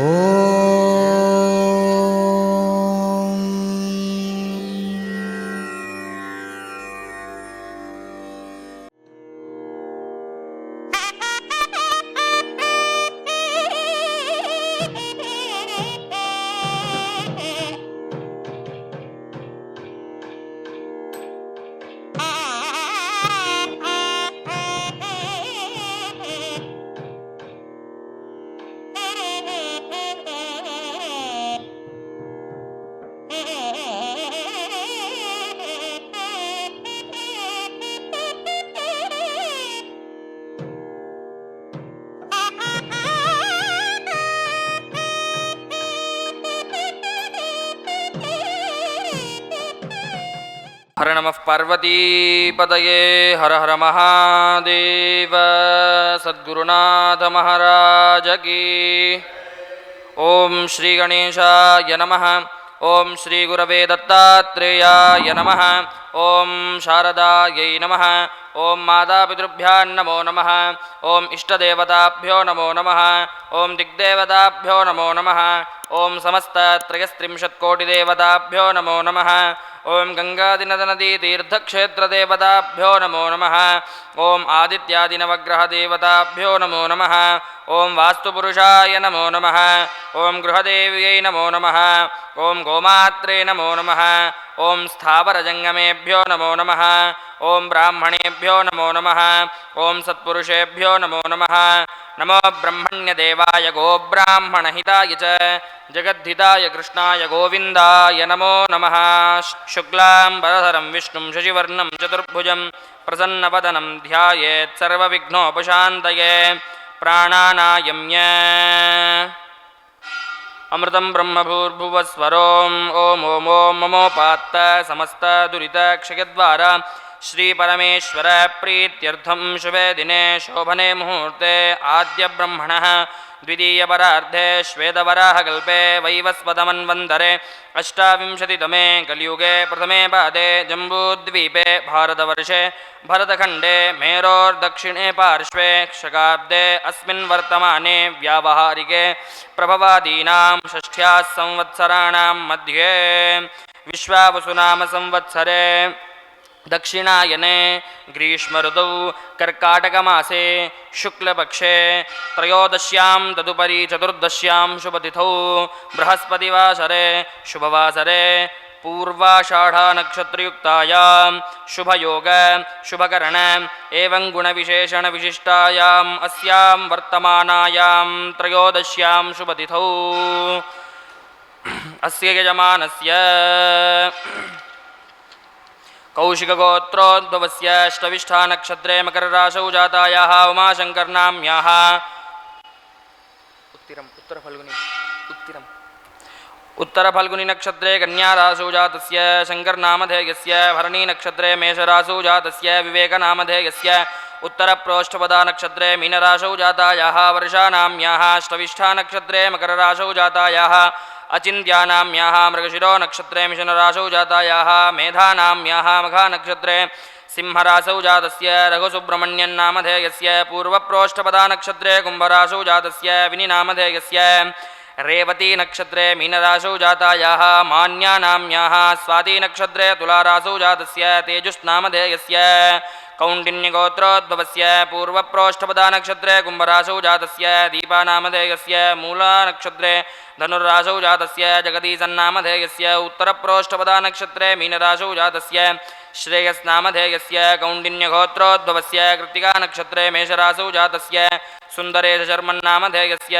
Oh. हर नमः पार्वतीपतये हर हर महादेव। सद्गुरुनाथ महाराज की। ॐ श्रीगणेशाय नमः। ॐ श्रीगुरवे दत्तात्रेयाय नमः। ॐ शारदायै नमः। ॐ मातापितृभ्यां नमो नमः। ॐ इष्टदेवताभ्यो नमो नमः। ॐ दिग्देवताभ्यो नमो नमः ॐ समस्तत्रयस्त्रिंशत्कोटिदेवताभ्यो नमो नमः। ॐ गङ्गादिनदनदीतीर्थक्षेत्रदेवताभ्यो नमो नमः। ॐ आदित्यादिनवग्रहदेवताभ्यो नमो नमः। ॐ वास्तुपुरुषाय नमो नमः। ॐ गृहदेव्यै नमो नमः। ॐ गोमात्रे नमो नमः। ॐ स्थावरजङ्गमेभ्यो नमो नमः। ॐ ब्राह्मणेभ्यो नमो नमः। ॐ सत्पुरुषेभ्यो नमो नमः नमो ब्रह्मण्यदेवाय गोब्राह्मणहिताय च जगद्धिताय कृष्णाय गोविन्दाय नमो नमः। शुक्लाम्बरधरं विष्णुं शशिवर्णं चतुर्भुजं प्रसन्नवदनं ध्यायेत् सर्वविघ्नोपशान्तये प्राणानायम्य। अमृतं ब्रह्मभूर्भुवस्वरोम् ॐ ममोपात्त समस्तदुरितक्षयद्वारा श्रीपरमेश्वरप्रीत्यर्थं शुभे दिने शोभने मुहूर्ते आद्यब्रह्मणः द्वितीयपरार्धे श्वेतवराहकल्पे वैवस्वतमन्वन्तरे अष्टाविंशतितमे कलियुगे प्रथमे पादे जम्बूद्वीपे भारतवर्षे भरतखण्डे मेरोर्दक्षिणे पार्श्वे शकाब्दे अस्मिन् वर्तमाने व्यावहारिके प्रभवादीनां षष्ठ्याः संवत्सराणां मध्ये विश्वावसुनाम संवत्सरे दक्षिणायने ग्रीष्मऋतौ कर्काटकमासे शुक्लपक्षे त्रयोदश्यां तदुपरि चतुर्दश्यां शुभतिथौ बृहस्पतिवासरे शुभवासरे पूर्वाषाढानक्षत्रयुक्तायां शुभयोग शुभकरण एवं गुणविशेषणविशिष्टायाम् अस्यां वर्तमानायां त्रयोदश्यां शुभतिथौ। अस्य यजमानस्य कौशिकगोत्रोद्भवस्य अष्टविष्ठानक्षत्रे मकरराशौ जातायाः उमाशङ्कर्नाम्याः उत्तिरम् उत्तरफल्गुनि उत्तिरम्। उत्तरफल्गुनिनक्षत्रे कन्याराशौ जातस्य शङ्कर्नामधेयस्य भरणीनक्षत्रे मेषराशौ जातस्य विवेकनामधेयस्य उत्तरप्रोष्ठपदानक्षत्रे मीनराशौ जातायाः वर्षानाम्याः अष्टविष्ठानक्षत्रे मकरराशौ जातायाः अचिन्त्यानाम्याः मृगशिरो नक्षत्रे मिशनराशौ जातायाः मेधानाम्याः मघानक्षत्रे सिंहरासौ जातस्य रघुसुब्रह्मण्यन्नामधेयस्य पूर्वप्रोष्ठपदानक्षत्रे कुम्भराशौ जातस्य विनिनामधेयस्य। रेवतीनक्षत्रे मीनराशौ जातायाः मान्यानाम्याः स्वातिनक्षत्रे तुलारासौ जातस्य तेजुष्नामधेयस्य कौण्डिन्यगोत्रोद्भवस्य पूर्वप्रोष्ठपदानक्षत्रे कुम्भराशौ जातस्य, दीपानामधेयस्य मूलानक्षत्रे धनुर्राशौ जातस्य, जगदीशन्नामधेयस्य उत्तरप्रोष्ठपदानक्षत्रे मीनराशौ जातस्य, श्रेयस्नामधेयस्य, कौण्डिन्यगोत्रोद्भवस्य कृत्तिकानक्षत्रे मेषराशौ जातस्य, सुन्दरेशशर्मन्नामधेयस्य।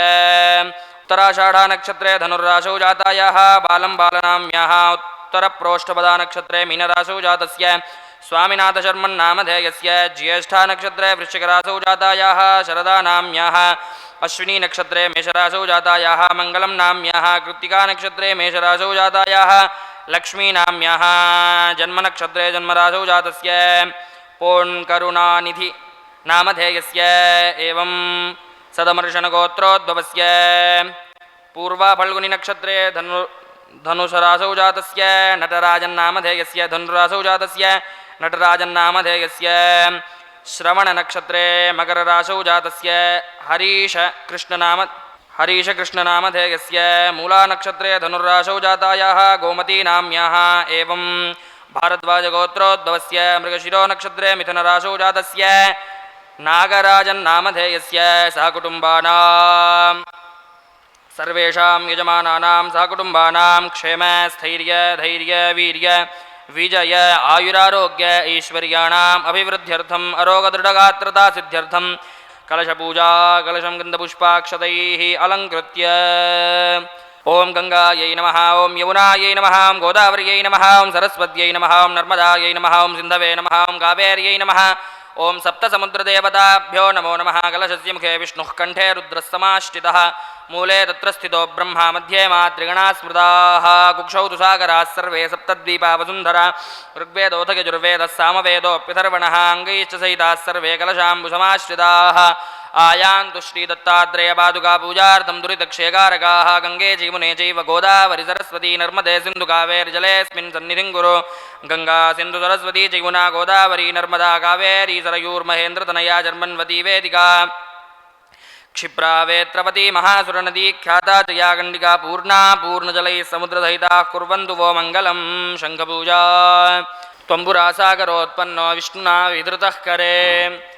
उत्तराषाढानक्षत्रे धनुर्राशौ जातायाः, बालं बालनाम्याः उत्तरप्रोष्ठपदानक्षत्रे मीनराशौ जातस्य स्वामिनाथशर्मन्नामधेयस्य ज्येष्ठानक्षत्रे वृश्चिकराशौ जातायाः शरदानाम्याः अश्विनीनक्षत्रे मेषराशौ जातायाः, मङ्गलं नाम्याः कृत्तिकानक्षत्रे मेषराशौ जातायाः लक्ष्मीनाम्याः जन्मनक्षत्रे जन्मराशौ जातस्य पोण्करुणानिधि नामधेयस्य एवं सदमर्शनगोत्रोद्भवस्य पूर्वाफल्गुनिनक्षत्रे धनु धनुषराशौ जातस्य नटराजन्नामधेयस्य धनुराशौ जातस्य नटराजन्नामधेयस्य श्रवणनक्षत्रे मकरराशौ जातस्य हरीशकृष्णनाम हरीशकृष्णनामधेयस्य मूलानक्षत्रे धनुर्राशौ जातायाः गोमती नाम्याः एवं भारद्वाजगोत्रोद्भवस्य मृगशिरो नक्षत्रे मिथुनराशौ जातस्य नागराजन्नामधेयस्य सहकुटुम्बानाम् सर्वेषां यजमानानां सहकुटुम्बानां क्षेम स्थैर्य धैर्य वीर्य विजय आयुरारोग्य ऐश्वर्याणाम् अभिवृद्ध्यर्थम् अरोगदृढगात्रता सिद्ध्यर्थं कलशपूजा कलशं गन्धपुष्पाक्षतैः अलङ्कृत्य। ॐ गङ्गायै नमः ॐ यमुनायै नमः ॐ गोदावर्यै नमः ॐ सरस्वत्यै नमः ॐ नर्मदायै नमः ॐ सिन्धवे नमः ॐ कावेर्यै नमः ఓం సప్తసముద్రదేవతాభ్యో నమో నమ కలశస్య ముఖే విష్ణుః కంఠే రుద్రస్సమాశ్చిత మూలే తత్ర స్థితో బ్రహ్మ మధ్యే మా త్రిగణా స్మృతా కుక్షౌ తుసాగరా సర్వే సప్తద్వీపా వసుంధరా ఋగ్వేదోథగజుర్వేద సామవేదోప్యథర్వణ అంగైశ్చ సహితా సర్వే కలశాంబుసమాశ్రితా आयान्तु श्रीदत्तात्रेयपादुकापूजार्थं दुरितक्षेकारकाः गङ्गे जीवने चैव गोदावरि सरस्वती नर्मदे सिन्धुकावेर्जलेऽस्मिन् सन्निधिं कुरु गङ्गा सिन्धु सरस्वती जैमुना गोदावरी नर्मदा कावेरी सरयूर्महेन्द्रतनया जन्मन्वती वेदिका क्षिप्रा वेत्रवती महासुरनदी ख्याता च या गण्डिका पूर्णा पूर्णजलैः समुद्रसहिताः कुर्वन्तु वो मङ्गलं शङ्खपूजा त्वम्बुरासागरोत्पन्नो विष्णुना विधृतः करे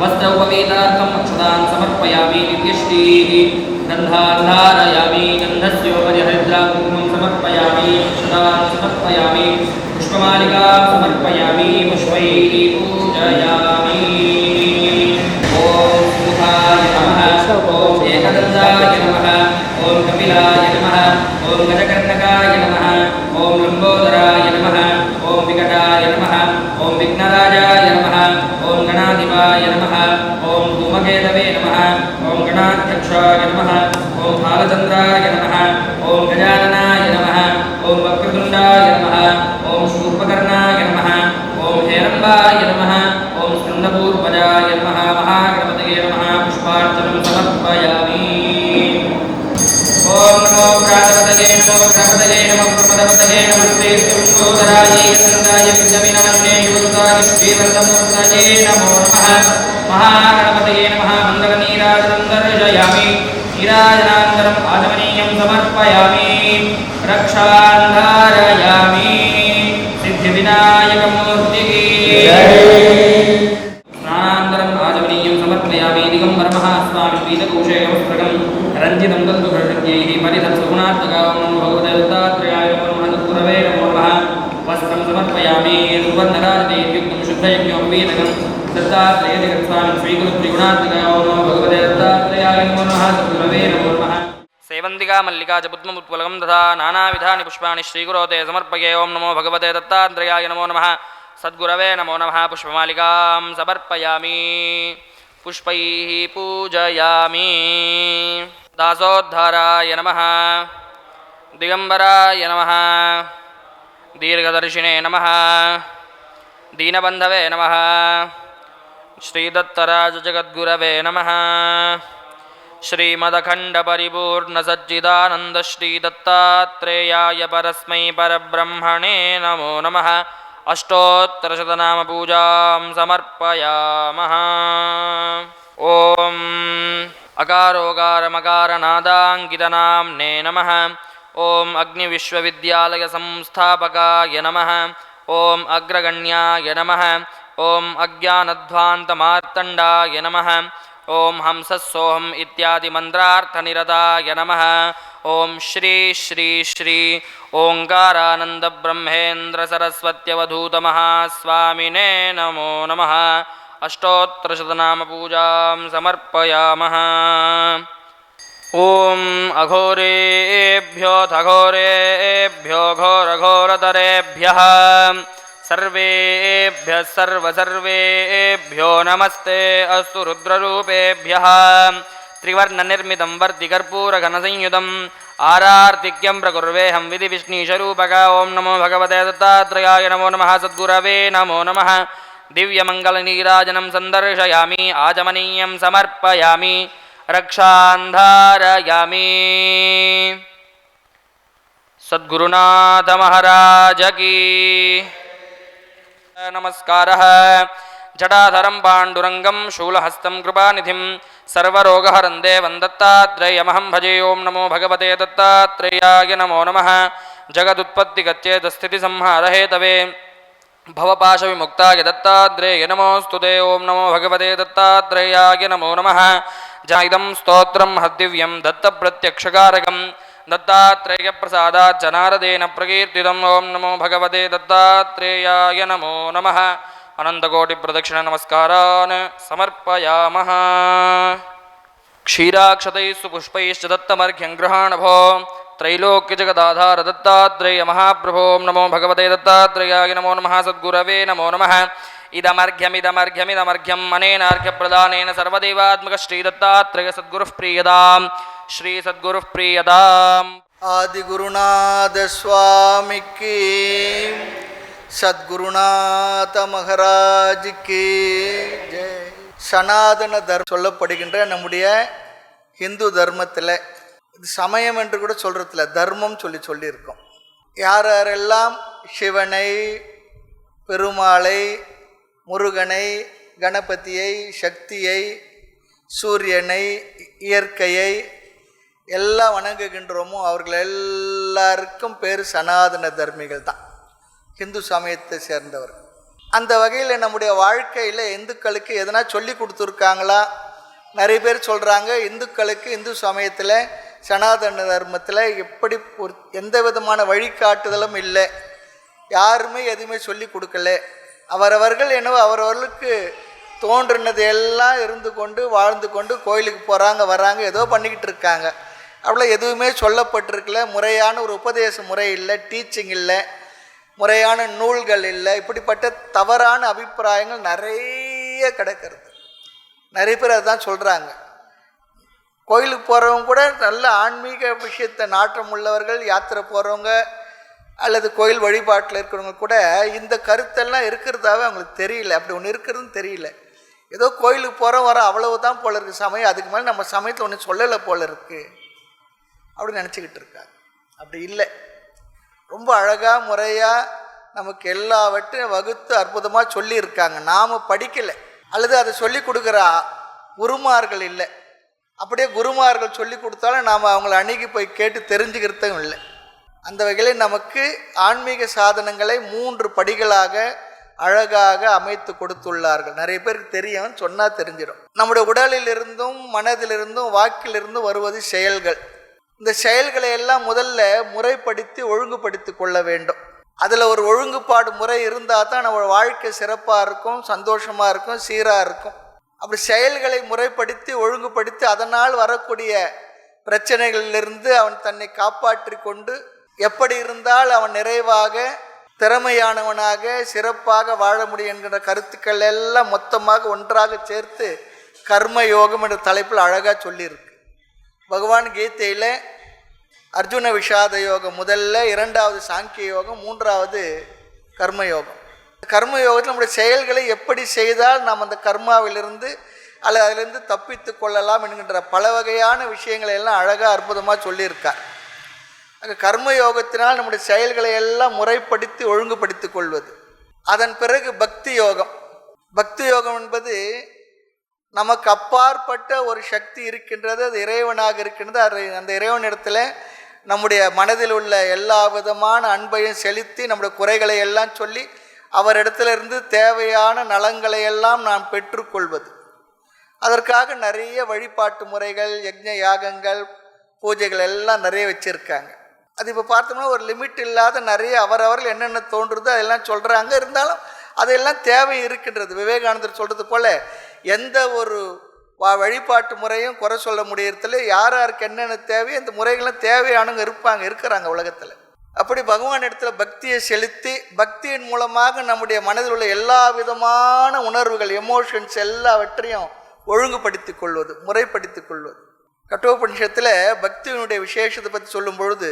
वस्त्रौपवीतार्थम् अक्षतान् समर्पयामि दिव्यश्रीः गन्धान् धारयामि गन्धस्योपरि हरिद्राकुङ्कुमं समर्पयामि अक्षतान् समर्पयामि पुष्पमालिकां समर्पयामि पुष्पैः पूजयामि। ॐ सुमुखाय नमः, ॐ एकदन्ताय नमः, ॐ कपिलाय नमः, ॐ गजकर्णकाय नमः, ॐ लम्बोदराय नमः, ॐ विकटाय नमः, ॐ विघ्नराजाय नमः गणाधिपाय नमः। ॐ धूमकेतवे नमः। ॐ गणाध्यक्षाय नमः। ॐ भालचन्द्राय नमः। ॐ गजाननाय नमः। ॐ वक्रतुण्डाय नमः। ॐ शूर्पकर्णाय नमः। ॐ हेरम्बाय नमः। ॐ स्कन्दपूर्वजाय नमः। महागणपतये नमः। पुष्पार्चनं समर्पयामि। प्रातपतये नमो गणपतये नमः प्रमदपतये नमस्ते सुन्दरायै सन्दाय विद्यविनाशने युवताय श्रीवरदमूर्तये नमो नमः महागणपतये नमः मन्दगनीराजनं दर्शयामि नीराजनान्तरम् आचमनीयं समर्पयामि रक्षान् धारयामि सिद्धिविनायकमूर्तिः स्नानान्तरम् आचमनीयं समर्पयामि दिगम्बरमः अस्माभिः पीतकोशेयवस्त्रकं రంజితం దంతు ప్రజ్ఞై పరిధం వస్త్రం సమర్పయామి సువర్ణరాజయుక్తం శుద్ధయజ్ఞం వీతకం శ్రీగురు త్రిగుణాత్మకం భగవదత్తాత్రేయాయ నమః సుగురవే సేవంతిగా మల్లికా జపుద్మముత్వలగం తథా నానావిధాని పుష్పాన్ని శ్రీగురోతే సమర్పయే ఓం నమో భగవతే దత్తాత్రేయాయ నమో నమ సద్గురవే నమో నమ పుష్పమాలికాం సమర్పయామి पुष्पैः पूजयामि। दासोद्धाराय नमः। दिगम्बराय नमः। दीर्घदर्शिने नमः। दीनबन्धवे नमः। श्रीदत्तराजजगद्गुरवे नमः। श्रीमदखण्डपरिपूर्णसच्चिदानन्दश्रीदत्तात्रेयाय परस्मै परब्रह्मणे नमो नमः अष्टोत्तरशतनामपूजां समर्पयामः ॐ अकारोगारमकारनादाङ्कितनाम्ने नमः ॐ अग्निविश्वविद्यालयसंस्थापकाय नमः ॐ अग्रगण्याय नमः ॐ अज्ञानध्वान्तमार्तण्डाय नमः ॐ हंसस्सोऽहम् इत्यादिमन्त्रार्थनिरताय नमः। ॐ श्री श्री श्री ओङ्कारानन्दब्रह्मेन्द्रसरस्वत्यवधूतमहास्वामिने नमो नमः। अष्टोत्तरशतनामपूजां समर्पयामः। ॐ अघोरेभ्योऽथ घोरेभ्यो घोरघोरतरेभ्यः सर्वेभ्यः सर्वसर्वेभ्यो नमस्ते अस्तु रुद्ररूपेभ्यः त्रिवर्णनिर्मितं वर्तिकर्पूरघनसंयुतम् आरार्तिक्यं प्रकुर्वेऽहं विधि विष्णीशरूपक ॐ नमो भगवते दत्तात्रयाय नमो नमः सद्गुरवे नमो नमः दिव्यमङ्गलनीराजनं सन्दर्शयामि आचमनीयं समर्पयामि रक्षान्धारयामि सद्गुरुनाथ महाराज की नमस्कारः जटाधरं पाण्डुरङ्गं शूलहस्तं कृपानिधिं सर्वरोगहरं देवं दत्तात्रेयमहं भजे ॐ नमो भगवते दत्तात्रेयाय नमो नमः जगदुत्पत्तिगच्छेदस्थितिसंहारहेतवे भवपाशविमुक्ताय दत्तात्रेय नमोऽस्तु ते ॐ नमो भगवते दत्तात्रेयाय नमो नमः जायिदं स्तोत्रं हद्दिव्यं दत्तप्रत्यक्षकारकं दत्तात्रेयप्रसादात् च नारदेन प्रकीर्तितम् ॐ नमो भगवते दत्तात्रेयाय नमो नमः अनन्तकोटिप्रदक्षिणनमस्कारान् समर्पयामः क्षीराक्षतैः सुपुष्पैश्च दत्तमर्घ्यं गृहाणभो त्रैलोक्यजगदाधार दत्तात्रेय महाप्रभो नमो भगवते दत्तात्रेयाय नमो नमः सद्गुरवे नमो नमः ഇതമർഘ്യമിതമർഘ്യമിതമർഘ്യം അനേനാർഘ്യ പ്രധാനേന സർവദൈവാത്മക ശ്രീദത്താത്രയ സദ്ഗുരുഃ പ്രിയതാം ശ്രീ സദ്ഗുരുഃ പ്രിയതാം ആദിഗുരുനാഥ സ്വാമിക്ക് சத்குருநாத மகராஜிக்கு ஜெய் சனாதன தர்மம் சொல்லப்படுகின்ற நம்முடைய ஹிந்து தர்மத்தில் சமயம் என்று கூட சொல்கிறதில்ல தர்மம் சொல்லி சொல்லியிருக்கோம். யார் யாரெல்லாம் சிவனை பெருமாளை முருகனை கணபதியை சக்தியை சூரியனை இயற்கையை எல்லாம் வணங்குகின்றோமோ அவர்கள் எல்லாருக்கும் பேர் சனாதன தர்மிகள் தான். ஹிந்து சமயத்தை சேர்ந்தவர் அந்த வகையில் நம்முடைய வாழ்க்கையில் இந்துக்களுக்கு எதனா சொல்லி கொடுத்துருக்காங்களா? நிறைய பேர் சொல்கிறாங்க இந்துக்களுக்கு இந்து சமயத்தில் சனாதன தர்மத்தில் எப்படி ஒரு எந்த விதமான வழிகாட்டுதலும் இல்லை. யாருமே எதுவுமே சொல்லி கொடுக்கல. அவரவர்கள் என்னவோ அவரவர்களுக்கு தோன்றினது எல்லாம் இருந்து கொண்டு வாழ்ந்து கொண்டு கோயிலுக்கு போகிறாங்க வராங்க ஏதோ பண்ணிக்கிட்டு இருக்காங்க. அவ்வளோ எதுவுமே சொல்லப்பட்டிருக்கல. முறையான ஒரு உபதேச முறை இல்லை டீச்சிங் இல்லை முறையான நூல்கள் இல்லை. இப்படிப்பட்ட தவறான அபிப்பிராயங்கள் நிறைய கிடக்கிறது. நிறைய பேர் அதுதான் சொல்கிறாங்க கோயிலுக்கு போகிறவங்க கூட நல்ல ஆன்மீக விஷயத்தை நாட்டம் உள்ளவர்கள் யாத்திரை போகிறவங்க அல்லது கோயில் வழிபாட்டில் இருக்கிறவங்க கூட இந்த கருத்தெல்லாம் இருக்கிறதாவே அவங்களுக்கு தெரியல. அப்படி ஒன்று இருக்கிறதுன்னு தெரியல. ஏதோ கோயிலுக்கு போகிறோம் வர அவ்வளவு தான் போல இருக்குது சமயம் அதுக்கு மேலே நம்ம சமயத்தில் ஒன்றும் சொல்லலை போல இருக்குது அப்படின்னு நினச்சிக்கிட்டு இருக்காங்க. அப்படி இல்லை. ரொம்ப அழகாக முறையாக நமக்கு எல்லாவற்றையும் வகுத்து அற்புதமாக சொல்லியிருக்காங்க. நாம் படிக்கலை. அல்லது அதை சொல்லி கொடுக்குற குருமார்கள் இல்லை. அப்படியே குருமார்கள் சொல்லி கொடுத்தாலும் நாம் அவங்கள அணுகி போய் கேட்டு தெரிஞ்சுக்கிறதும் இல்லை. அந்த வகையில் நமக்கு ஆன்மீக சாதனங்களை மூன்று படிகளாக அழகாக அமைத்து கொடுத்துள்ளார்கள். நிறைய பேருக்கு தெரியும் சொன்னால் தெரிஞ்சிடும் நம்முடைய உடலிலிருந்தும் மனதிலிருந்தும் வாக்கிலிருந்தும் வருவது செயல்கள். இந்த செயல்களை எல்லாம் முதல்ல முறைப்படுத்தி ஒழுங்குபடுத்தி கொள்ள வேண்டும். அதில் ஒரு ஒழுங்குபாடு முறை இருந்தால் தான் நம்ம வாழ்க்கை சிறப்பாக இருக்கும் சந்தோஷமாக இருக்கும் சீராக இருக்கும். அப்படி செயல்களை முறைப்படுத்தி ஒழுங்குபடுத்தி அதனால் வரக்கூடிய பிரச்சனைகளிலிருந்து அவன் தன்னை காப்பாற்றி கொண்டு எப்படி இருந்தால் அவன் நிறைவாக திறமையானவனாக சிறப்பாக வாழ முடியும் என்கின்ற கருத்துக்கள் எல்லாம் மொத்தமாக ஒன்றாக சேர்த்து கர்ம யோகம் என்ற தலைப்பில் அழகாக சொல்லியிருக்கு. பகவான் கீதையில் அர்ஜுன விஷாத யோகம் முதல்ல இரண்டாவது சாங்கிய யோகம் மூன்றாவது கர்ம யோகம் கர்ம யோகத்தில் நம்முடைய செயல்களை எப்படி செய்தால் நாம் அந்த கர்மாவிலிருந்து அல்லது அதிலிருந்து தப்பித்து கொள்ளலாம் என்கின்ற பல வகையான விஷயங்களை எல்லாம் அழகாக அற்புதமாக சொல்லியிருக்கார். அங்கே கர்ம யோகத்தினால் நம்முடைய செயல்களை எல்லாம் முறைப்படுத்தி ஒழுங்குபடுத்தி கொள்வது. அதன் பிறகு பக்தி யோகம். பக்தி யோகம் என்பது நமக்கு அப்பாற்பட்ட ஒரு சக்தி இருக்கின்றது அது இறைவனாக இருக்கின்றது. அது அந்த இறைவனிடத்தில் நம்முடைய மனதில் உள்ள எல்லா விதமான அன்பையும் செலுத்தி நம்முடைய குறைகளை எல்லாம் சொல்லி அவரிடத்திலிருந்து தேவையான நலங்களை எல்லாம் நாம் பெற்றுக்கொள்வது. அதற்காக நிறைய வழிபாட்டு முறைகள் யஜ்ஞ யாகங்கள் பூஜைகள் எல்லாம் நிறைய வச்சுருக்காங்க. அது இப்போ பார்த்தோம்னா ஒரு லிமிட் இல்லாத நிறைய அவரவர்கள் என்னென்ன தோன்றுதோ அதெல்லாம் சொல்கிறாங்க இருந்தாலும் அதெல்லாம் தேவை இருக்கின்றது. விவேகானந்தர் சொல்கிறது போல் எந்த ஒரு வழிபாட்டு முறையும் குறை சொல்ல முடியறதில்ல. யார் யாருக்கு என்னென்ன தேவையோ அந்த முறைகளும் தேவையானவங்க இருப்பாங்க இருக்கிறாங்க உலகத்தில். அப்படி பகவான் இடத்துல பக்தியை செலுத்தி பக்தியின் மூலமாக நம்முடைய மனதில் உள்ள எல்லா விதமான உணர்வுகள் எமோஷன்ஸ் எல்லாவற்றையும் ஒழுங்குபடுத்தி கொள்வது முறைப்படுத்தி கொள்வது. கட்டோபனிஷத்தில் பக்தியினுடைய விசேஷத்தை பற்றி சொல்லும் பொழுது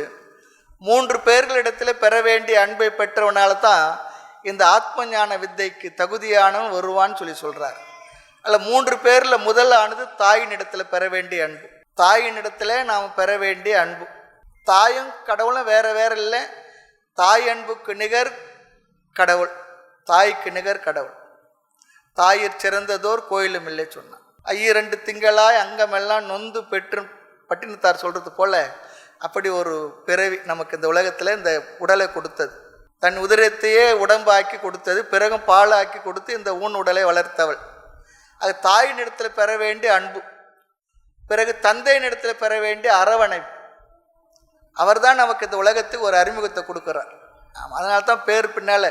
மூன்று பேர்களிடத்தில் பெற வேண்டிய அன்பை பெற்றவனால தான் இந்த ஆத்ம ஞான வித்தைக்கு தகுதியானவன் வருவான்னு சொல்லி சொல்கிறார் அதில் மூன்று பேரில் முதல் ஆனது தாயினிடத்தில் பெற வேண்டிய அன்பு. தாயினிடத்தில் நாம் பெற வேண்டிய அன்பு. தாயும் கடவுளும் வேற வேற இல்லை. தாய் அன்புக்கு நிகர் கடவுள். தாய்க்கு நிகர் கடவுள். தாயிற் சிறந்ததோர் கோயிலும் இல்லை சொன்னான். ஐயிரண்டு திங்களாய் அங்கமெல்லாம் நொந்து பெற்று பட்டினத்தார் சொல்கிறது போல அப்படி ஒரு பிறவி நமக்கு இந்த உலகத்தில் இந்த உடலை கொடுத்தது. தன் உதிரத்தையே உடம்பாக்கி கொடுத்தது பிறகும் பாலாக்கி கொடுத்து இந்த ஊன் உடலை வளர்த்தவள். அது தாயினிடத்தில் பெற வேண்டிய அன்பு. பிறகு தந்தையினிடத்தில் பெற வேண்டிய அரவணைப்பு. அவர்தான் நமக்கு இந்த உலகத்துக்கு ஒரு அறிமுகத்தை கொடுக்குறார். அதனால தான் பேர் பின்னால்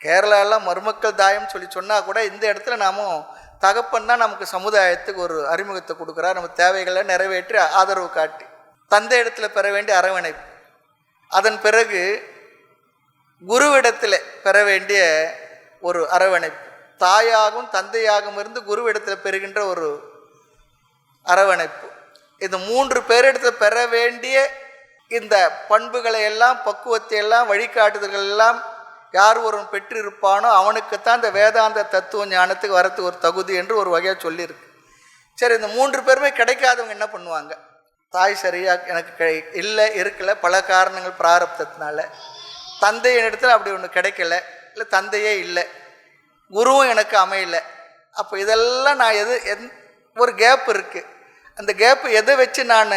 கேரளாலாம் மருமக்கள் தாயம் சொல்லி சொன்னால் கூட இந்த இடத்துல நாமும் தகப்பன் தான் நமக்கு சமுதாயத்துக்கு ஒரு அறிமுகத்தை கொடுக்குறார். நம்ம தேவைகளை நிறைவேற்றி ஆதரவு காட்டி. தந்தை இடத்துல பெற வேண்டிய அரவணைப்பு. அதன் பிறகு குருவிடத்தில் பெற வேண்டிய ஒரு அரவணைப்பு. தாயாகவும் தந்தையாகவும் இருந்து குருவிடத்தில் பெறுகின்ற ஒரு அரவணைப்பு. இந்த மூன்று பேரிடத்தில் பெற வேண்டிய இந்த பண்புகளை எல்லாம் பக்குவத்தை எல்லாம் வழிகாட்டுதல்கள் எல்லாம் யார் ஒருவன் பெற்றிருப்பானோ அவனுக்குத்தான் இந்த வேதாந்த தத்துவ ஞானத்துக்கு வரத்துக்கு ஒரு தகுதி என்று ஒரு வகையாக சொல்லியிருக்கு. சரி இந்த மூன்று பேருமே கிடைக்காதவங்க என்ன பண்ணுவாங்க? தாய் சரியாக எனக்கு கிடை இல்லை இருக்கலை. பல காரணங்கள் பிராரப்தத்தினால. தந்தையின் இடத்துல அப்படி ஒன்று கிடைக்கல. இல்லை தந்தையே இல்லை. குருவும் எனக்கு அமையல. அப்போ இதெல்லாம் நான் எது எந் ஒரு கேப் இருக்குது அந்த கேப்பு எதை வச்சு நான்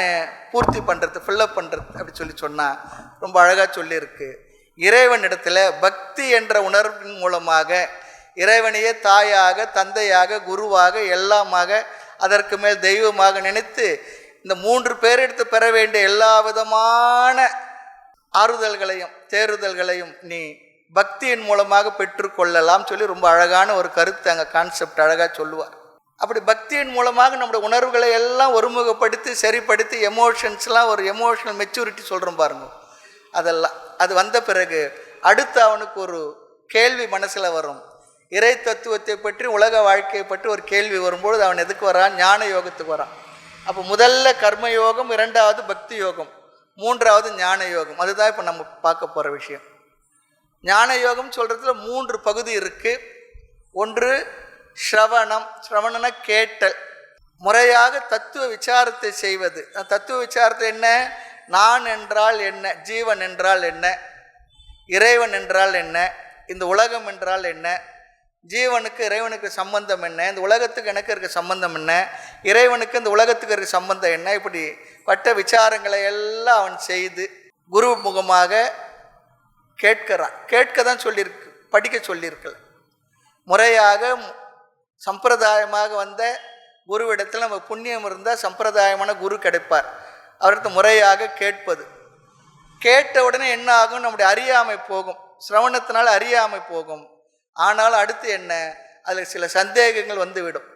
பூர்த்தி பண்ணுறது ஃபில்லப் பண்ணுறது அப்படி சொல்லி சொன்னால் ரொம்ப அழகாக சொல்லியிருக்கு. இறைவன் இடத்துல பக்தி என்ற உணர்வின் மூலமாக இறைவனையே தாயாக தந்தையாக குருவாக எல்லாமாக அதற்கு மேல் தெய்வமாக நினைத்து இந்த மூன்று பேரெடுத்து பெற வேண்டிய எல்லா விதமான ஆறுதல்களையும் தேறுதல்களையும் நீ பக்தியின் மூலமாக பெற்றுக்கொள்ளலாம் சொல்லி ரொம்ப அழகான ஒரு கருத்து அங்கே கான்செப்ட் அழகாக சொல்லுவார். அப்படி பக்தியின் மூலமாக நம்முடைய உணர்வுகளை எல்லாம் ஒருமுகப்படுத்தி சரிப்படுத்தி எமோஷன்ஸ்லாம் ஒரு எமோஷனல் மெச்சூரிட்டி சொல்கிறோம் பாருங்க. அதெல்லாம் அது வந்த பிறகு அடுத்து அவனுக்கு ஒரு கேள்வி மனசில் வரும். இறை தத்துவத்தை பற்றி உலக வாழ்க்கையை பற்றி ஒரு கேள்வி வரும்பொழுது அவன் எதுக்கு வரான்? ஞான யோகத்துக்கு வரான். அப்போ முதல்ல கர்ம யோகம் இரண்டாவது பக்தி யோகம் மூன்றாவது ஞான யோகம் அதுதான் இப்போ நம்ம பார்க்க போகிற விஷயம். ஞான யோகம் சொல்கிறதுல மூன்று பகுதி இருக்குது ஒன்று ஸ்ரவணம். ஸ்ரவணன கேட்டல். முறையாக தத்துவ விசாரத்தை செய்வது. தத்துவ விசாரத்தை என்ன? நான் என்றால் என்ன? ஜீவன் என்றால் என்ன? இறைவன் என்றால் என்ன? இந்த உலகம் என்றால் என்ன? ஜீவனுக்கு இறைவனுக்கு சம்பந்தம் என்ன? இந்த உலகத்துக்கு எனக்கு இருக்க சம்பந்தம் என்ன? இறைவனுக்கு இந்த உலகத்துக்கு இருக்க சம்பந்தம் என்ன? இப்படி பட்ட விசாரங்களை எல்லாம் அவன் செய்து குரு முகமாக கேட்கிறான். கேட்க தான் சொல்லியிருக்கு படிக்க சொல்லியிருக்கல. முறையாக சம்பிரதாயமாக வந்த குருவிடத்தில் நம்ம புண்ணியம் இருந்தால் சம்பிரதாயமான குரு கிடைப்பார். அவர்கிட்ட முறையாக கேட்பது. கேட்ட உடனே என்ன ஆகும்? நம்முடைய அறியாமை போகும். சிரவணத்தினால் அறியாமை போகும். ஆனால் அடுத்து என்ன? அதில் சில சந்தேகங்கள் வந்துவிடும்.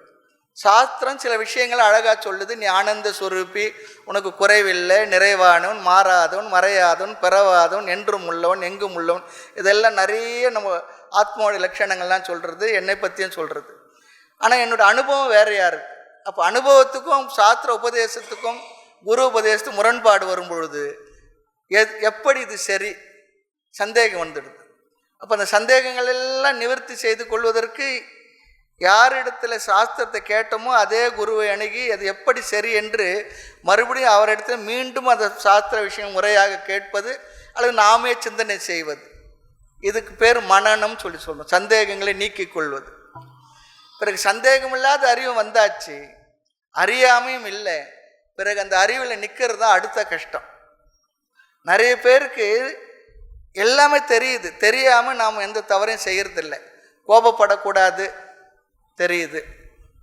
சாஸ்திரம் சில விஷயங்களை அழகாக சொல்லுது. நீ ஆனந்த சுரூபி உனக்கு குறைவில்லை நிறைவானவன் மாறாதவன் மறையாதவன் பிறவாதவன் என்றும் உள்ளவன் எங்கும் உள்ளவன். இதெல்லாம் நிறைய நம்ம ஆத்மாவோட லட்சணங்கள்லாம் சொல்கிறது என்னை பற்றியும் சொல்கிறது ஆனால் என்னோட அனுபவம் வேறையாக இருக்குது அப்போ அனுபவத்துக்கும் சாஸ்திர உபதேசத்துக்கும் குரு உபதேசத்துக்கும் முரண்பாடு வரும் பொழுது எத் எப்படி இது சரி? சந்தேகம் வந்துடுது. அப்போ அந்த சந்தேகங்கள் எல்லாம் நிவர்த்தி செய்து கொள்வதற்கு யாரிடத்துல சாஸ்திரத்தை கேட்டோமோ அதே குருவை அணுகி அது எப்படி சரி என்று மறுபடியும் அவரிடத்துல மீண்டும் அந்த சாஸ்திர விஷயம் முறையாக கேட்பது அல்லது நாமே சிந்தனை செய்வது. இதுக்கு பேர் மனநம் சொல்லி சொல்லணும் சந்தேகங்களை நீக்கிக் கொள்வது. பிறகு சந்தேகமில்லாத அறிவு வந்தாச்சு. அறியாமையும் இல்லை. பிறகு அந்த அறிவில் நிற்கிறது தான் அடுத்த கஷ்டம். நிறைய பேருக்கு எல்லாமே தெரியுது. தெரியாமல் நாம் எந்த தவறையும் செய்கிறதில்ல கோபப்படக்கூடாது தெரியுது.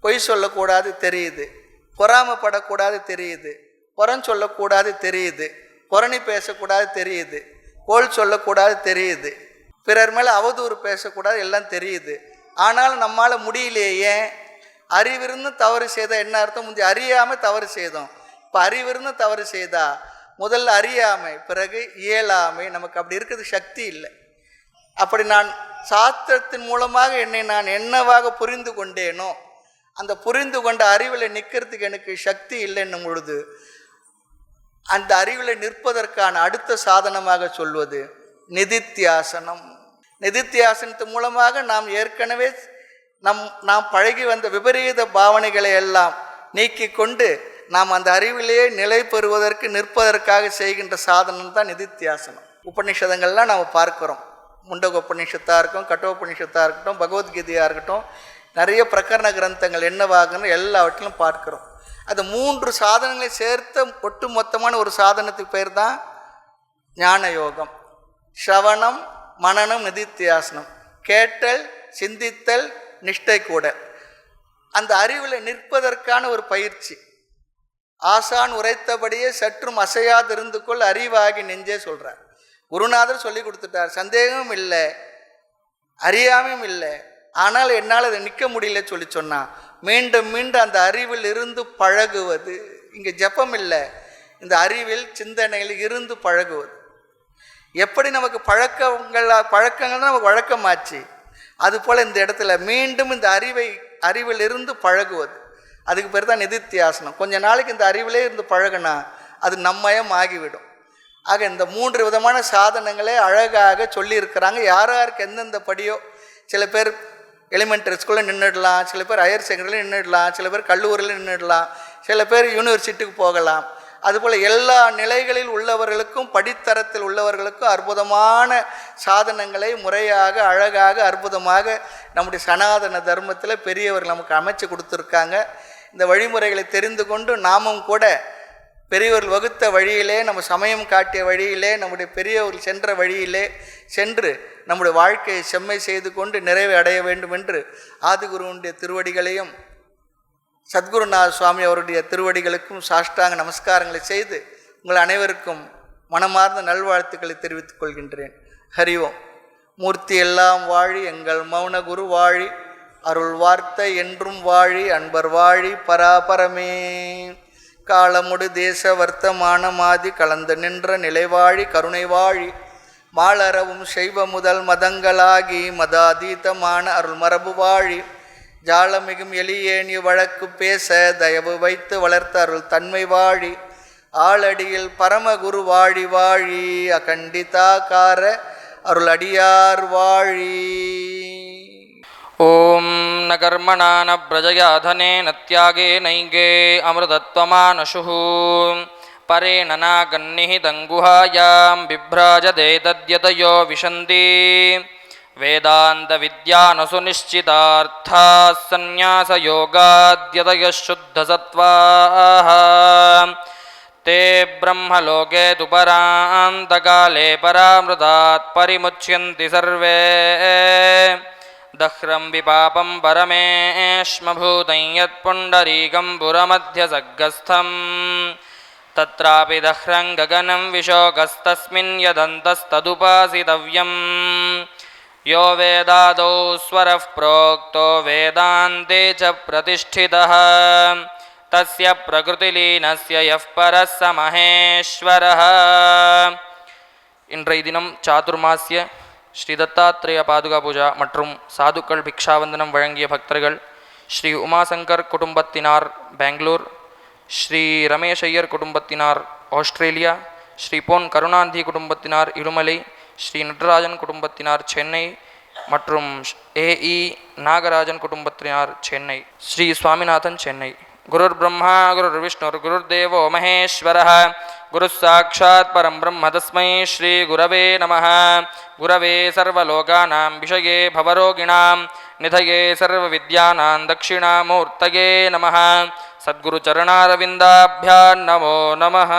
பொய் சொல்லக்கூடாது தெரியுது. பொறாமப்படக்கூடாது தெரியுது. புறம் சொல்லக்கூடாது தெரியுது. புறணி பேசக்கூடாது தெரியுது. கோல் சொல்லக்கூடாது தெரியுது. பிறர் மேலே அவதூறு பேசக்கூடாது எல்லாம் தெரியுது. ஆனாலும் நம்மால் முடியலையே. அறிவிருந்து தவறு செய்தால் என்ன அர்த்தம்? முந்தைய அறியாமல் தவறு செய்தோம். இப்போ அறிவிருந்து தவறு செய்தா முதல்ல அறியாமை பிறகு இயலாமை நமக்கு அப்படி இருக்கிறது சக்தி இல்லை. அப்படி நான் சாஸ்திரத்தின் மூலமாக என்னை நான் என்னவாக புரிந்து கொண்டேனோ அந்த புரிந்து கொண்ட அறிவில் நிற்கிறதுக்கு எனக்கு சக்தி இல்லைன்னும் பொழுது அந்த அறிவில் நிற்பதற்கான அடுத்த சாதனமாக சொல்வது நிதித்தியாசனம். நிதித்தியாசனத்து மூலமாக நாம் ஏற்கனவே நம் நாம் பழகி வந்த விபரீத பாவனைகளை எல்லாம் நீக்கி கொண்டு நாம் அந்த அறிவிலேயே நிலை பெறுவதற்கு நிற்பதற்காக செய்கின்ற சாதனம் தான் நிதித்தியாசனம். உபநிஷதங்கள்லாம் நாம் பார்க்குறோம். முண்டக உபநிஷத்தாக இருக்கும் கட்டோபநிஷத்தாக இருக்கட்டும் பகவத்கீதையாக இருக்கட்டும் நிறைய பிரகரண கிரந்தங்கள் என்னவாகணும் எல்லாவற்றிலும் பார்க்குறோம். அது மூன்று சாதனங்களை சேர்த்த ஒட்டுமொத்தமான ஒரு சாதனத்துக்கு பேர் தான் ஞான யோகம் ஸ்ரவணம் மனனம் நிதித்தியாசனம். கேட்டல் சிந்தித்தல் நிஷ்டை கூட அந்த அறிவில் நிற்பதற்கான ஒரு பயிற்சி. ஆசான் உரைத்தபடியே சற்றும் அசையாதிருந்து கொள் அறிவாகி நெஞ்சே சொல்கிறார் குருநாதர் சொல்லி கொடுத்துட்டார் சந்தேகமும் இல்லை அறியாமையும் இல்லை. ஆனால் என்னால் அதை நிற்க முடியல சொல்லி சொன்னான் மீண்டும் மீண்டும் அந்த அறிவில் இருந்து பழகுவது இங்கே ஜெபம் இல்லை இந்த அறிவில் சிந்தனையில் இருந்து பழகுவது. எப்படி நமக்கு பழக்கங்கள் பழக்கங்கள் தான் நமக்கு வழக்கமாச்சு. அதுபோல் இந்த இடத்துல மீண்டும் இந்த அறிவை அறிவில் இருந்து பழகுவது. அதுக்கு பேர் தான் நிதித்தியாசனம். கொஞ்ச நாளைக்கு இந்த அறிவிலே இருந்து பழகுனா அது நம்மயம் ஆகிவிடும் ஆக இந்த மூன்று விதமான சாதனங்களே அழகாக சொல்லியிருக்கிறாங்க. யார் யாருக்கு எந்தெந்த படியோ சில பேர் எலிமெண்ட்ரி ஸ்கூலில் நின்றுடலாம் சில பேர் ஹையர் செகண்டரியில் நின்றுடலாம் சில பேர் கல்லூரியில் நின்றுடலாம் சில பேர் யூனிவர்சிட்டிக்கு போகலாம். அதுபோல் எல்லா நிலைகளில் உள்ளவர்களுக்கும் படித்தரத்தில் உள்ளவர்களுக்கும் அற்புதமான சாதனங்களை முறையாக அழகாக அற்புதமாக நம்முடைய சனாதன தர்மத்தில் பெரியவர்கள் நமக்கு அமைச்சு கொடுத்துருக்காங்க. இந்த வழிமுறைகளை தெரிந்து கொண்டு நாமும் கூட பெரியவர்கள் வகுத்த வழியிலே நம்ம சமயம் காட்டிய வழியிலே நம்முடைய பெரியவர்கள் சென்ற வழியிலே சென்று நம்முடைய வாழ்க்கையை செம்மை செய்து கொண்டு நிறைவை அடைய வேண்டும் என்று ஆதிகுருவனுடைய திருவடிகளையும் சத்குருநாத சுவாமி அவருடைய திருவடிகளுக்கும் சாஷ்டாங்க நமஸ்காரங்களை செய்து உங்கள் அனைவருக்கும் மனமார்ந்த நல்வாழ்த்துக்களை தெரிவித்துக் கொள்கின்றேன். ஹரி ஓம். மூர்த்தி எல்லாம் வாழி எங்கள் மௌன குரு வாழி. அருள் வார்த்தை என்றும் வாழி அன்பர் வாழி பராபரமே. காலமுடு தேச வர்த்தமானமாதி கலந்து நின்ற நிலைவாழி கருணை வாழி மாளரவும் செய்வ முதல் மதங்களாகி மதாதீதமான அருள் மரபு வாழி ஜாலமிகும் எளியேணி வழக்கு பேச தயவு வைத்து வளர்த்த அருள் தன்மை வாழி ஆளடியில் பரமகுரு வாழி வாழி அகண்டிதாக்கார அருள் அடியார் வாழி. ॐ न कर्मणा न प्रजया धनेन त्यागेनैगे अमृतत्वमानशुः। परेण नागन्निहितं गुहायां बिभ्राजते तद्यतयो विशन्ति। वेदान्तविद्यानसुनिश्चितार्थाः सन्न्यासयोगाद्यतयः शुद्धसत्त्वाः। ते ब्रह्मलोके तु परान्तकाले परामृतात् परिमुच्यन्ति सर्वे दह्रं विपापं परमेश्मभूतं यत्पुण्डरीकं पुण्डरीकम्बुरमध्यसर्गस्थं तत्रापि दह्रं गगनं विशोकस्तस्मिन् यदन्तस्तदुपासितव्यम्। यो वेदादौ स्वरः प्रोक्तो वेदान्ते च प्रतिष्ठितः। तस्य प्रकृतिलीनस्य यः परः स महेश्वरः। इन्द्रैदिनं चातुर्मास्य ஸ்ரீ தத்தாத்ரேய பாதுகா பூஜா மற்றும் சாதுக்கள் பிக்ஷாவந்தனம் வழங்கிய பக்தர்கள் ஸ்ரீ உமாசங்கர் குடும்பத்தினார் பெங்களூர் ஸ்ரீ ரமேஷ் ஐயர் குடும்பத்தினார் ஆஸ்திரேலியா ஸ்ரீ பொன் கருணாந்தி குடும்பத்தினார் இருமலை ஸ்ரீ நடராஜன் குடும்பத்தினார் சென்னை மற்றும் ஏஇ நாகராஜன் குடும்பத்தினார் சென்னை ஸ்ரீ சுவாமிநாதன் சென்னை. गुरुर्ब्रह्मा गुरुर्विष्णुर्गुरुर्देवो महेश्वरः। गुरुस्साक्षात्परं ब्रह्म तस्मै श्रीगुरवे नमः। गुरवे सर्वलोकानां विषये भवरोगिणां निधये सर्वविद्यानां दक्षिणामूर्तये नमः। सद्गुरुचरणारविन्दाभ्यान्नमो नमः।